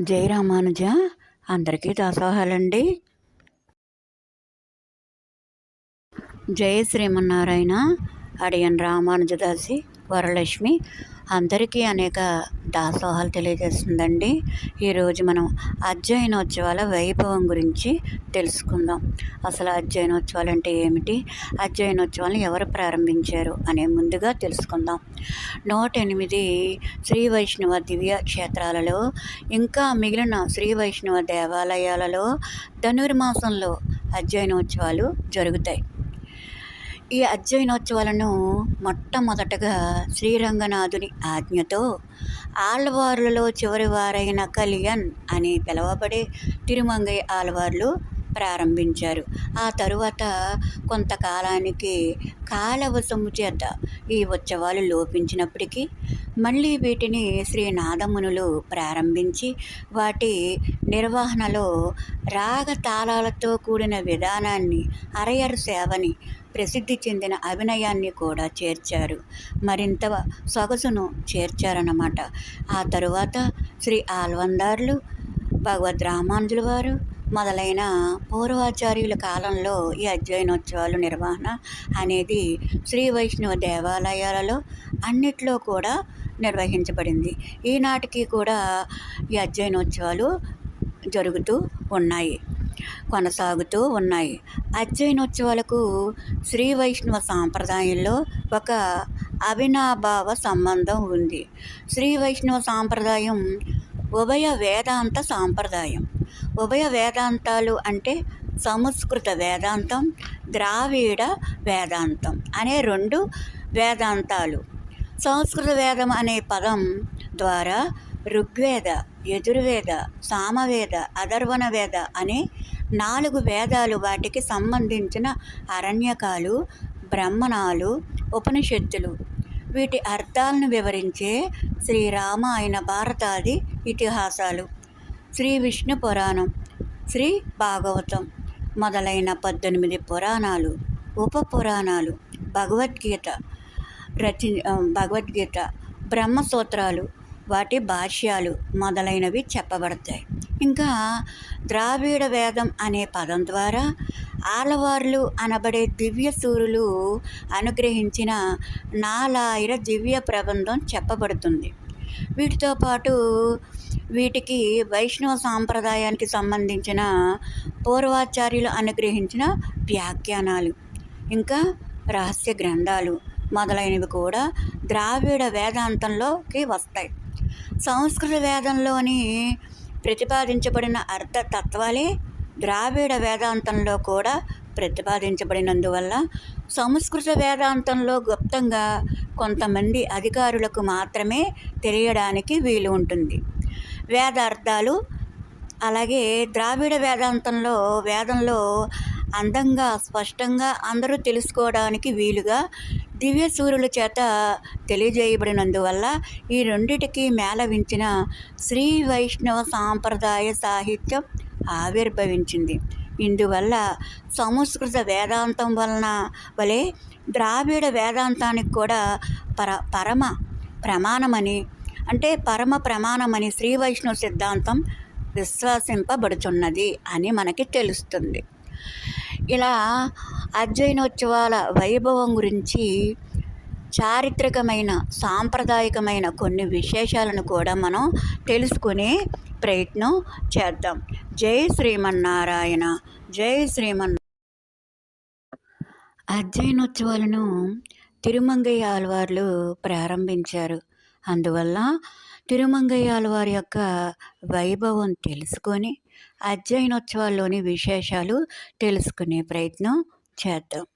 జై రామానుజ. అందరికీ దాసోహాలండి. జై శ్రీమన్నారాయణ. అడియన్ రామానుజదాసి వరలక్ష్మి. అందరికీ అనేక దాసోహాలు తెలియజేస్తుందండి. ఈరోజు మనం అధ్యయనోత్సవాల వైభవం గురించి తెలుసుకుందాం. అసలు అధ్యయనోత్సవాలు అంటే ఏమిటి? అధ్యయనోత్సవాలను ఎవరు ప్రారంభించారు అనే ముందుగా తెలుసుకుందాం. నూట ఎనిమిది శ్రీ వైష్ణవ దివ్య క్షేత్రాలలో ఇంకా మిగిలిన శ్రీ వైష్ణవ దేవాలయాలలో ధనుర్మాసంలో అధ్యయనోత్సవాలు జరుగుతాయి. ఈ అధ్యయనోత్సవాలను మొట్టమొదటగా శ్రీరంగనాథుని ఆజ్ఞతో ఆళ్వార్లలో చివరి వారైన కలియన్ అని పిలువబడే తిరుమంగై ఆళ్వార్లు ప్రారంభించారు. ఆ తరువాత కొంతకాలానికి కాలవశము చేత ఈ ఉత్సవాలు లోపించినప్పటికీ మళ్ళీ వీటిని శ్రీ నాదమునులు ప్రారంభించి వాటి నిర్వహణలో రాగ తాళాలతో కూడిన విధానాన్ని అరయరు సేవని ప్రసిద్ధి చెందిన అభినయాన్ని కూడా చేర్చారు. మరింత సొగసును చేర్చారన్నమాట. ఆ తరువాత శ్రీ ఆల్వందార్లు భగవద్ రామానుజుల వారు మొదలైన పూర్వాచార్యుల కాలంలో ఈ అధ్యయనోత్సవాలు నిర్వహణ అనేది శ్రీ వైష్ణవ దేవాలయాలలో అన్నిట్లో కూడా నిర్వహించబడింది. ఈనాటికి కూడా ఈ అధ్యయనోత్సవాలు జరుగుతూ ఉన్నాయి కొనసాగుతూ ఉన్నాయి. అధ్యయనోత్సవాలకు శ్రీ వైష్ణవ సాంప్రదాయంలో ఒక అవినాభావ సంబంధం ఉంది. శ్రీ వైష్ణవ సాంప్రదాయం ఉభయ వేదాంత సాంప్రదాయం. ఉభయ వేదాంతాలు అంటే సంస్కృత వేదాంతం ద్రావిడ వేదాంతం అనే రెండు వేదాంతాలు. సంస్కృత వేదం అనే పదం ద్వారా ఋగ్వేద యజుర్వేద సామవేద అధర్వణ వేద అనే నాలుగు వేదాలు వాటికి సంబంధించిన అరణ్యకాలు బ్రహ్మణాలు ఉపనిషత్తులు. వీటి అర్థాలను వివరించే శ్రీరామాయణ భారతాది ఇతిహాసాలు. శ్రీ విష్ణు పురాణం శ్రీ భాగవతం మొదలైన పద్దెనిమిది పురాణాలు ఉప పురాణాలు భగవద్గీత రచి భగవద్గీత బ్రహ్మసూత్రాలు వాటి భాష్యాలు మొదలైనవి చెప్పబడతాయి. ఇంకా ద్రావిడ వేదం అనే పదం ద్వారా ఆలవార్లు అనబడే దివ్య సూరులు అనుగ్రహించిన నాలాయిర దివ్య ప్రబంధం చెప్పబడుతుంది. వీటితో పాటు వీటికి వైష్ణవ సాంప్రదాయానికి సంబంధించిన పూర్వాచార్యులు అనుగ్రహించిన వ్యాఖ్యానాలు ఇంకా రహస్య గ్రంథాలు మొదలైనవి కూడా ద్రావిడ వేదాంతంలోకి వస్తాయి. సంస్కృత వేదంలోని ప్రతిపాదించబడిన అర్థ తత్వాలే ద్రావిడ వేదాంతంలో కూడా ప్రతిపాదించబడినందువల్ల సంస్కృత వేదాంతంలో గుప్తంగా కొంతమంది అధికారులకు మాత్రమే తెలియడానికి వీలు ఉంటుంది. వేదార్థాలు అలాగే ద్రావిడ వేదాంతంలో వేదంలో అందంగా స్పష్టంగా అందరూ తెలుసుకోవడానికి వీలుగా దివ్య సూర్యుల చేత తెలియజేయబడినందువల్ల ఈ రెండిటికి మేళవించిన శ్రీ వైష్ణవ సాంప్రదాయ సాహిత్యం ఆవిర్భవించింది. ఇందువల్ల సంస్కృత వేదాంతం వలన వలె ద్రావిడ వేదాంతానికి కూడా పర పరమ ప్రమాణమని అంటే పరమ ప్రమాణమని శ్రీ వైష్ణవ సిద్ధాంతం విశ్వసింపబడుచున్నది అని మనకి తెలుస్తుంది. ఇలా అధ్యయనోత్సవాల వైభవం గురించి చారిత్రకమైన సాంప్రదాయకమైన కొన్ని విశేషాలను కూడా మనం తెలుసుకునే ప్రయత్నం చేద్దాం. జై శ్రీమన్నారాయణ జై శ్రీమన్. అధ్యయనోత్సవాలను తిరుమంగయ్య ఆల్వార్లు ప్రారంభించారు. అందువల్ల తిరుమంగయ్య ఆల్వారి యొక్క వైభవం తెలుసుకొని అధ్యయనోత్సవాల్లోని విశేషాలు తెలుసుకునే ప్రయత్నం చేద్దాం.